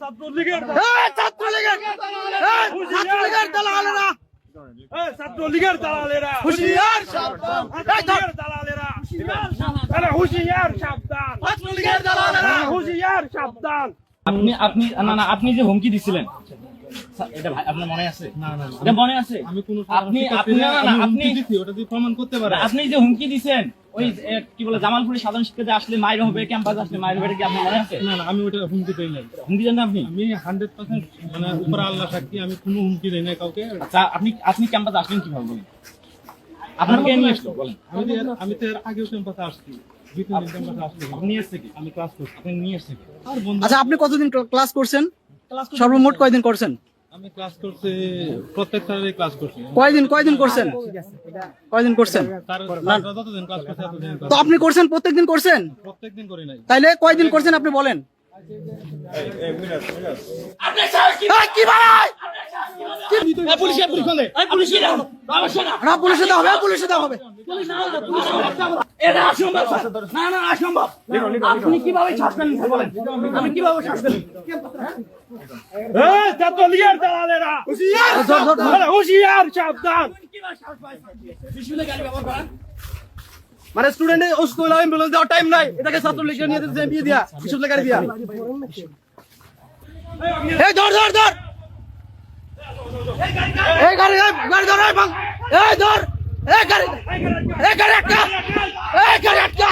ছাত্রলীগের ছাত্রলীগের ছাত্রলীগের দালালেরা। ছাত্রলীগের দালালেরা। হুশিয়ার সাবধান। দালালেরা। হুশিয়ার সাবধান। ছাত্রলীগের দালালেরা। হুশিয়ার সাবধান। আপনি আপনি না না আপনি যে হুমকি দিছিলেন। এটা আপনার মনে আছে? না না এটা মনে আছে? আমি কোন আপনি আপনি না না আপনি ওটা দিয়ে প্রমাণ করতে পারে। আপনি যে হুমকি ওই কি বলে জামালপুরে সাধারণ আসলে মাইর হবে ক্যাম্পাস আসলে মাইর হবে কি আপনার মনে আছে? না না আমি ওটা হুমকি দেই নাই। হুমকি দেন আপনি? আমি হান্ড্রেড পার্সেন্ট মানে উপর আল্লাহ সাক্ষী আমি কোনো হুমকি দেই নাই কাউকে। আচ্ছা আপনি আপনি ক্যাম্পাস আসলেন কীভাবে বলেন? আপনার কে আসলো বলেন। আমি তো এর- আমি তো এর আগেও ক্যাম্পাসে আসছি আপনি নিয়ে কি? আমি ক্লাস করছি। আপনি নিয়ে এসছে কি? আচ্ছা আপনি কতদিন ক্লাস করছেন? সর্বমোট কয়দিন করছেন? আমি ক্লাস করছি প্রত্যেক স্যারেরই ক্লাস করছি। কয়দিন কয়দিন করছেন? কয়দিন করছেন? যতদিন ক্লাস করছে তো আপনি করছেন প্রত্যেকদিন করছেন? প্রত্যেকদিন করি নাই। তাইলে কয়দিন করছেন আপনি বলেন? পুলিশ পুলিশ কোনে পুলিশ কি দাও। না পুলিশে দেওয়া হবে। পুলিশে দেওয়া হবে এটা অসম্ভব না না অসম্ভব। আপনি কীভাবে ছাড়বেন বলেন। আপনি কীভাবে ছাড়বেন এ ছাত্রলীগের দালালেরা। ধর, ধর, ধর। মানে স্টুডেন্ট অসুস্থ হলে অ্যাম্বুলেন্স দেওয়ার টাইম নাই। এটাকে ছাত্র লিখে নিয়ে দিতে বিয়ে দিয়া বিশ্ববিদ্যালয়ের বিয়া এই ধর ধর ধর! এই গাড়ি গাড়ি ধর এই ধর! এই গাড়ি এই গাড়ি আটকা! এই গাড়ি আটকা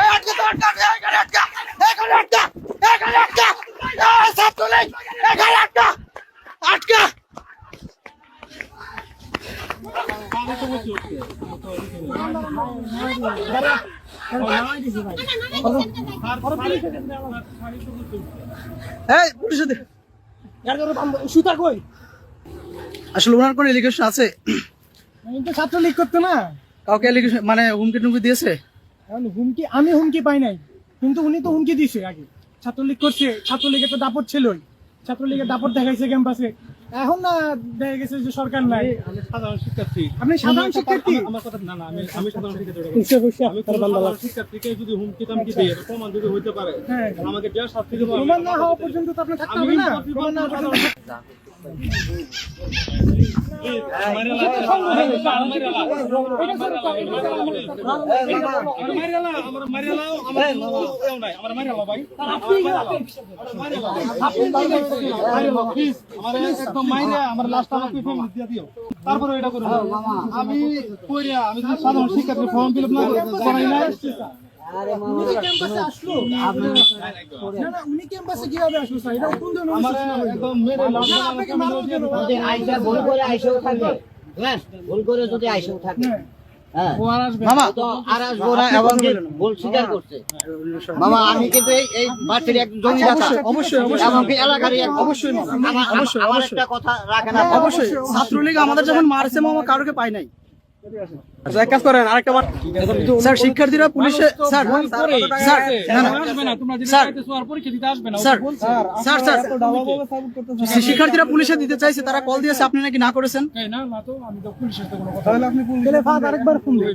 এই আটকা তো আটকা এই গাড়ি আটকা এই গাড়ি আটকা এই গাড়ি আটকা এই ছাত্রলীগ এই গাড়ি আটকা আটকা এই পুলিশে দে সুতা কই? আসলে ওনার কোন এলিগেশন আছে? করতো না। কাউকে এলিগেশন মানে হুমকি টুমকি দিয়েছে? এখন হুমকি আমি হুমকি পাই নাই। কিন্তু উনি তো হুমকি দিছে আগে। ছাত্রলীগ করছে ছাত্রলীগের তো দাপট ছিলই। ছাত্রলীগের দাপট দেখাইছে ক্যাম্পাসে এখন না দেখা গেছে যে সরকার নাই। আমি সাধারণ শিক্ষার্থী। আপনি সাধারণ শিক্ষার্থী? আমার- কথা না না আমি আমি সাধারণ শিক্ষার্থী আমি সাধারণ শিক্ষার্থীকে যদি হুমকি তামকি দিই প্রমাণ যদি হইতে পারে হ্যাঁ। আমাকে যা শাস্তি দেবো প্রমাণ না হওয়া পর্যন্ত তো আপনি থাকতে হবে না। প্রমাণ না তারপরে আমি আমি সাধারণ শিক্ষার্থী ফর্ম ফিল আপ না উনি ক্যাম্পাসে আসলো। না না উনি ক্যাম্পাসে কীভাবে আসলো স্যার? এটা কোন ধরনের আমার অনুশাসন হলো? একদম মেরে লাভ না, আপনাকে মারার জন্য। আইসা ভুল করে আইসেও থাকে। হ্যাঁ ভুল করে যদি আইসেও থাকে। হ্যাঁ। হ্যাঁ। মামা আমি কিন্তু এই বাচ্চার জমিদাতা অবশ্যই আমার। একটা কথা রাখেন অবশ্যই ছাত্রলীগ আমাদের যখন মারছে মামা কারোকে পাই নাই। আচ্ছা, এক কাজ করেন আরেকটা স্যার শিক্ষার্থীরা পুলিশে স্যার স্যার না, না, স্যার স্যার স্যার স্যার শিক্ষার্থীরা পুলিশে দিতে চাইছে তারা কল দিয়েছে আপনি নাকি না করেছেন? তাহলে ফাদ আরেকবার ফোন দিন।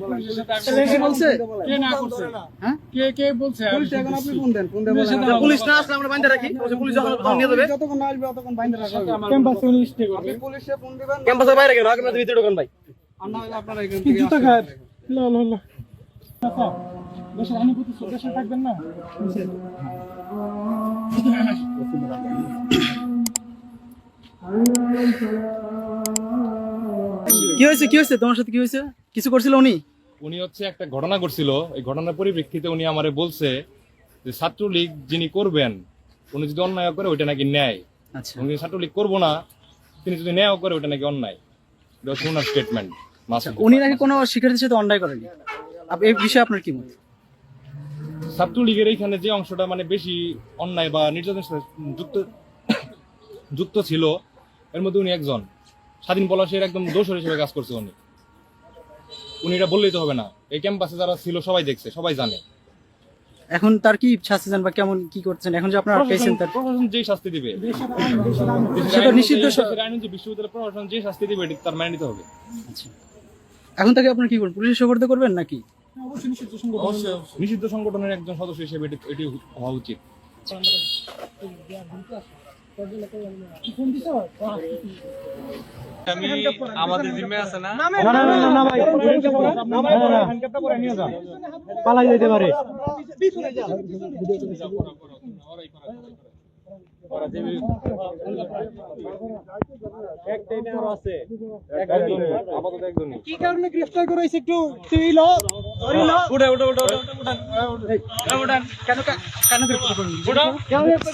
কে বলছে? কে কে বলছে? পুলিশ না আসলে আমরা বাইন্দা রাখি। পুলিশ যখন নিয়ে যাবে। ক্যাম্পাসে উনি স্টে করবে। ক্যাম্পাসের বাইরে কেন? আগে ভিতরে ঢোকান ভাই। জুতা খায়। লা লা লা। দেশের আইনি প্রতি শ্রদ্ধাশীল থাকবেন না? কি হয়েছে কি হয়েছে? তোমার সাথে কি হয়েছে? কিছু করছিল উনি? উনি হচ্ছে একটা ঘটনা করছিল। এই ঘটনার পরিপ্রেক্ষিতে উনি আমারে বলছে যে ছাত্রলীগ যিনি করবেন উনি যদি অন্যায় করে ওইটা নাকি ন্যায়। আচ্ছা। উনি ছাত্রলীগ করব না তিনি যদি ন্যায় করে ওইটা নাকি অন্যায়। এটা স্টেটমেন্ট উনি নাকি কোনো শিক্ষার্থীর সাথে অন্যায় করেনি? এই বিষয়ে আপনার কি মত? ছাত্রলীগের এইখানে যে অংশটা মানে বেশি অন্যায় বা নির্যাতনের সাথে যুক্ত যুক্ত ছিল এর মধ্যে উনি একজন। স্বাধীন পলাশের একদম দোষর হিসেবে কাজ করছে উনি। উনি এটা বললেই তো হবে না। এই ক্যাম্পাসে যারা ছিল সবাই দেখছে সবাই জানে। এখন তার কি শাস্তি দেন বা কেমন কি করছেন? এখন যে আপনারা প্রশাসন তার প্রশাসন যেই শাস্তি দিবে। সেটা নিষিদ্ধ আইন অনুযায়ী বিশ্ববিদ্যালয় প্রশাসন যে শাস্তি দিবে এটি তার মানে নিতে হবে। এখন তাকে আপনারা কি করবেন পুলিশের সোপর্দ করবেন নাকি অবশ্যই নিষিদ্ধ সংগঠন নিষিদ্ধ সংগঠনের একজন সদস্য হিসেবে এটি এটি হওয়া উচিত আমি আমাদের জিম্মে আছে না পালাই যেতে পারে কি কারণে গ্রেফতার করেছে একটু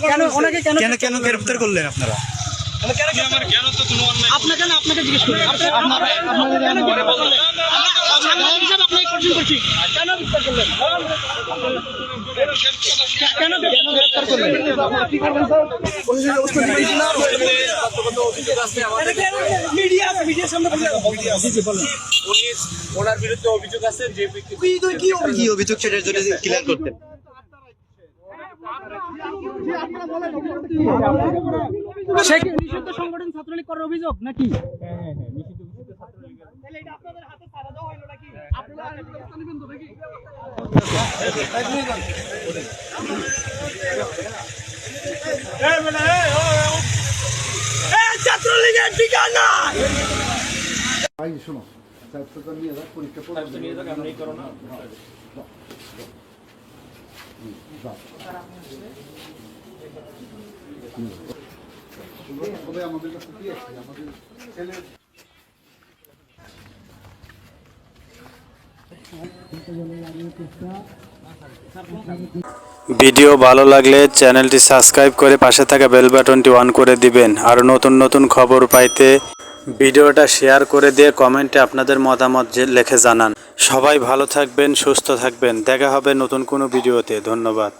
কেন কেন কেন গ্রেফতার করলেন আপনারা? আপনাকে না আপনাকে জিজ্ঞেস করি কেন গ্রেফতার করলেন? ওনার বিরুদ্ধে অভিযোগ আছে যে কি অভিযোগ সেটা যদি ক্লিয়ার করতেন নিষিদ্ধ সংগঠন ছাত্রলীগ করার অভিযোগ নাকি? ছাত্রলীগের ঠিকানা ভিডিও ভালো লাগলে চ্যানেলটি সাবস্ক্রাইব করে পাশে থাকা বেল বাটনটি অন করে দিবেন। আর নতুন নতুন খবর পাইতে ভিডিওটা শেয়ার করে দিয়ে কমেন্টে আপনাদের মতামত লিখে জানান। সবাই ভালো থাকবেন সুস্থ থাকবেন। দেখা হবে নতুন কোনো ভিডিওতে। ধন্যবাদ।